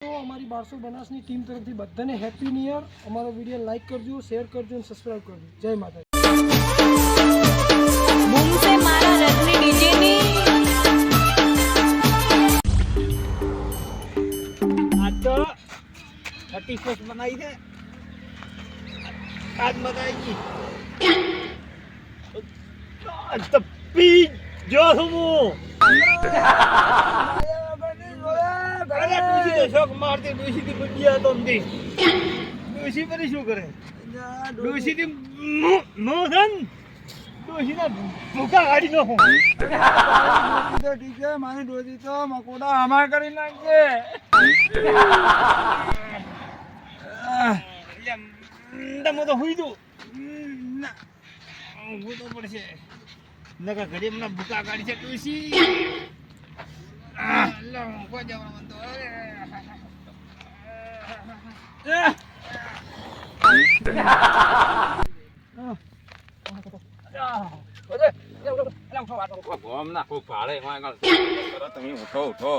તો અમારી બારસો બનાસની ટીમ તરફથી બધાને હેપી ન્યુ યર અમારો વીડિયો લાઈક કરજો શેર કરજો અને સબસ્ક્રાઈબ કરજો. જય માતા બૂમ છે મારા રથની ડીજેની. આજ તો થર્ટી ફર્સ્ટ બનાવી છે. આજ બનાવી. આજ તો પી જો છું હું. અરે ડૂસી તો શોખ મારતી ડૂસી થી બુદ્ધિયા તો નથી ડૂસી પર શું કરે? ડૂસી થી નો ધન. ડૂસી ના ભૂકા ગાડી નો તો ઠીક છે મારી ડોસી તો મકોડા અમાર કરી નાખશે. તમે તો હુઈ દઉં હું તો પડશે. નકા ઘડી હમણાં ભૂકા કાઢી છે ડૂસી લો કોઈ જવાનું તો તમે ઉઠો ઉઠો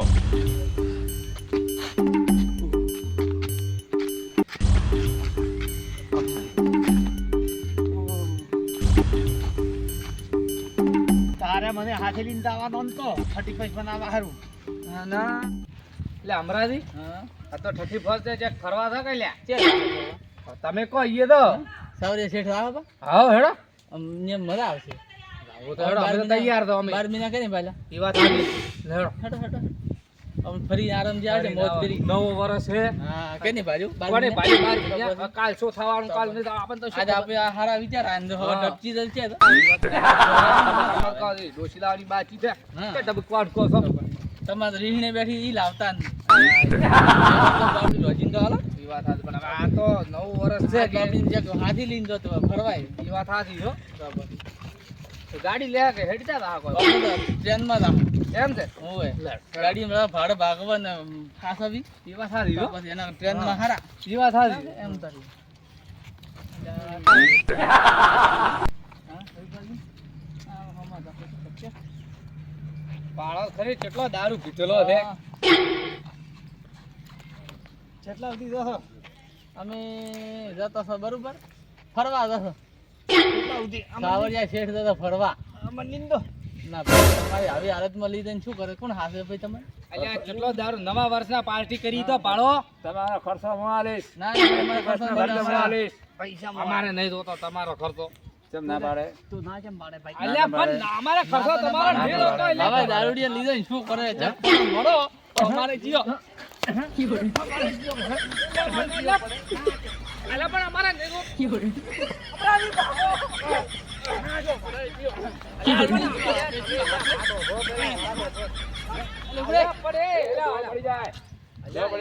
તારે મને હાથે લઈને જવાનો નતો થર્ટી ફાઈવ બનાવવા હારું. ના ના એટલે અમરાજી આ તો ઠઠી ફર્સ્ટ છે ફરવા થા કઈ લ્યા તમે કહો ઈએ તો સાવરિયા શેઠ આવે હા હેડો અમને મજા આવશે આવું તો હેડો અમે તૈયાર તો અમે બાર મહિના કરી પહેલા એ વાત સાચી. હેડો હટો હટો અમે ફરી આરામ જે આવે મોજ કરી નવો વર્ષ છે હા કે નહીં બાજુ કોને ભાઈ બાર કાલ શું થવાનું કાલ નહીં થવાનું, આપણને તો આજે આપણે હારા વિચાર આ ને હવે ડબચી બાકી કે છો તમારે રીહણે બેઠી ઈ લાવતા ને બાપડી રોજીને તો હાલો. એ વાત સાચી પણ આ તો નવું વર્ષ છે ગાડી જે હાથી લઈને જો તો ફરવાય એ વાત જો હો તો ગાડી લે કે હેડતા તો ટ્રેનમાં જ એમ છે ગાડી ગાડીમાં ભાડે ભાગવા ને ફાસાવી એ વાત હો પછી એના ટ્રેનમાં હારા વિવાહ વાત સાચી એમ તારી ખરી કેટલો દારૂ પીધેલો છે. કેટલા સુધી જશો? અમે જતા છો બરોબર? ફરવા જશો? સાવરિયા શેઠ જતા ફરવા? અમે નિંદો. ના ભાઈ તમારી આવી હાલતમાં લઈ જઈને શું કરે? કોણ હાથે ભાઈ તમે અલ્યા કેટલો દારૂ નવા વર્ષના પાર્ટી કરી તો પાડો. તમારો ખર્ચો હું આલીશ ના ના, ખર્ચો હું આલીશ પૈસા અમારે નહીં જોતો તમારો ખર્ચો. કેમ ના પાડે? તું ના કેમ પાડે ભાઈ? અલ્યા પણ ના- અમારે ખર્ચો તમારો નહીં જોતો એટલે હવે દારૂડિયા લીધો શું કરે? છે મરો અમારે જીઓ. અલ્યા પણ અમારે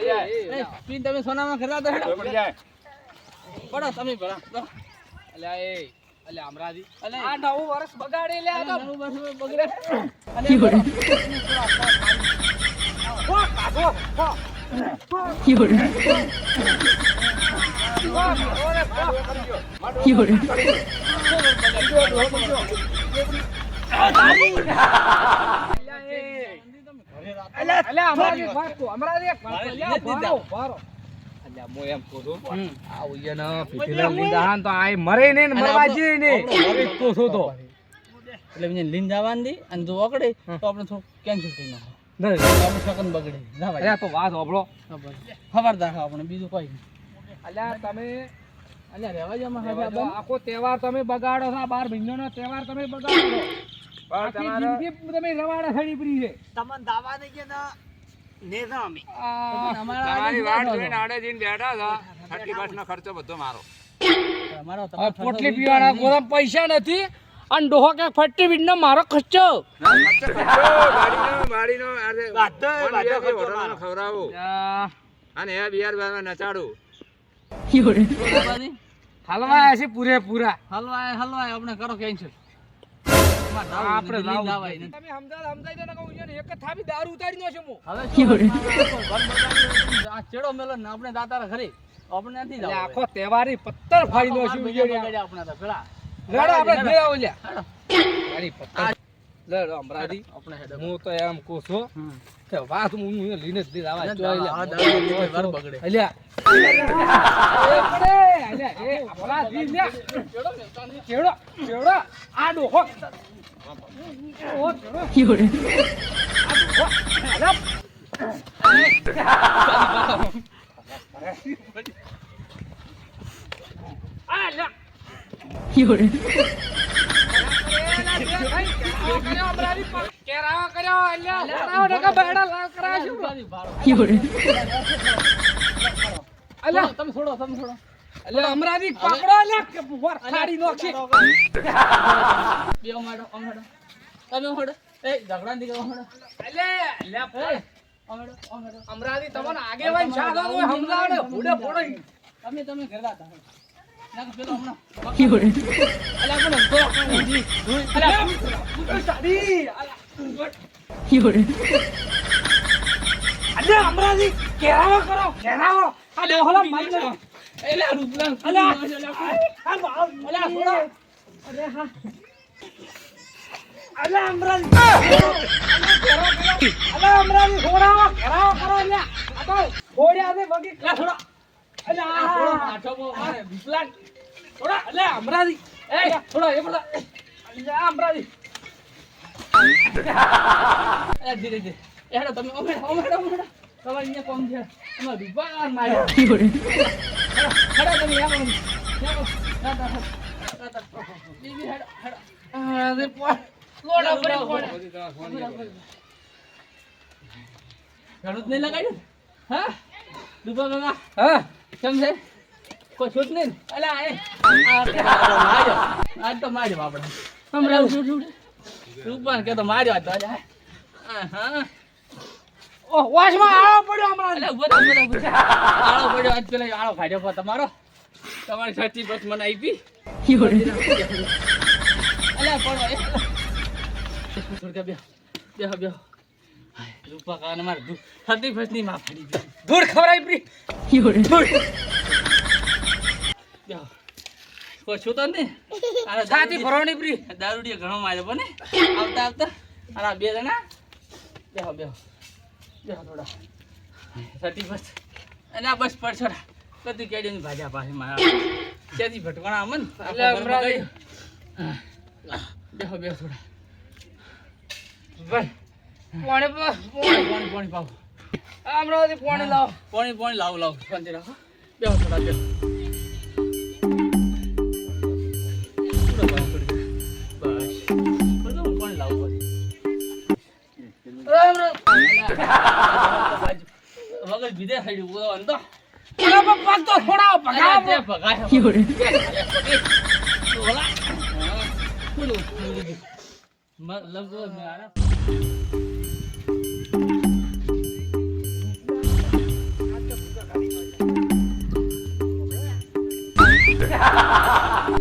જાય. તમે સોનામાં ખરા તો હેડો. જો પડી જાય. પડો તમે ભરા અલ્યા એ. અલ્યા અમરાજી અલ્યા, આ નવું વર્ષ બગાડે લે આ તો. નવું વર્ષ બગડે. અમરાજી એક વાત કહું, અમરાજી એક વાત કહું. મારે અલ્યા લીધે જ ભારો, ભારો. અલ્યા હું એમ કહું છું, આ ઉయ్యનો પીપીલા લીધા હાન તો આય મરે નહીં ને અને મરવા આપણો- જેય નહીં. આપણો એક તો શું તો. એટલે બીજાને લઈને જવાનું દી અને જો ઓગળે તો આપણે થોડું કેન્સલ કરી નાખો નહીં. બગડે. તો વાત સાંભળો. ખબરદાર આપણે બીજું કોઈ નહીં. અલ્યા તમે અલ્યા રહેવા જ આખો તહેવાર તમે બગાડો છો આ બાર મહિનાનો તહેવાર તમે બગાડો છો. તમે રવાડા સડી પડી છે. તમને દાવા દઈ ગયા ને અમે તમારી વાટ જોઈને આડે જઈને બેઠા હતા થર્ટી ફર્સ્ટ ખર્ચો બધો મારો. કરો? અમારો હવે તમારો પોટલી પીવાના ગોળા પૈસા નથી અને ડોહો કે ફટ્ટી વીટનો મારો ખર્ચો. ખવડાવું. અને એ બિહાર બાર નચાડું. હલવાયા છે પૂરેપૂરા. હલવાય હલવાય. આપણે કરો કેન્સલ. આપણે આપણે લાવું લાવાય જ તમે સમજાય સમજાય દો ને કહું છું એક જ થાપી દારૂ ઉતારી નો છે હું હવે આ ચેડો મેલો ને આપણે દાતારા ખરી આપણે નથી જવું આખો તહેવારી પત્તર ફાડી નો છે આપણે તો પેલા રેડો આપણે ઘરે આવો લ્યા. તારી પત્તર લે લે, અમરાજી આપણે. હું તો એમ કહું છું કે વાત હું લઈને જ આવા બગડે. અલ્યા. આ ડોહો. તમે છોડો તમે છોડો અમરાજી તમને આગેવાન સાધો તો. તમે તમે ઘરડા હતા અલ્યા, અમરાજી. અલ્યા, અમરાજી. છોડાવો, કેરાવો કરો, અલ્યા. આ તો ઘોડિયા છે, વગી, અલ્યા, જ નહીં લગાડ્યું? હા? દુબા કાકા હા. કેમ છે? કોઈ છૂટ નહીં? અલ્યા આજ તો માર્યો. આપણે હમણાં રૂપાન કે તો માર્યો આજ તો અલ્યા હા ઓહ, વાસમાં આવો પડ્યો હમણાં. અલ્યા ઊભો. આળો પડ્યો આજ પેલા આળો ફાડ્યો તમારો. તમારી સાચી બસ મને આપી. અલ્યા પડો એ. થોડી બે બેહો બેહો બેહો હાય, રૂપા કાને મારે છઠ્ઠી બસની માં ફાડી દીધી. ધૂળ કોઈ છૂતો જ નહીં આને છાતી દારૂડી- ભરવાની પરી. દારૂડીએ ઘણો માર્યો બને આવતા આવતા. અને બે જણા. બેહો બેહો. બેહો થોડા. થતી બસ અને આ બસ પર છોડા. બધી કેડીની ભાજા પાસે મારા ત્યાંથી ભટકણા અમન બેહો બેહો થોડા. પાણી પાણી પાણી પાણી પાવો. અમરાજી પાણી લાવો. પાણી પાણી લાવો લાવો. શાંતિ રાખો. બેહો થોડા પછી. વગર બીજે સાઈડ. ઓલા. બોલું. ハハハハ!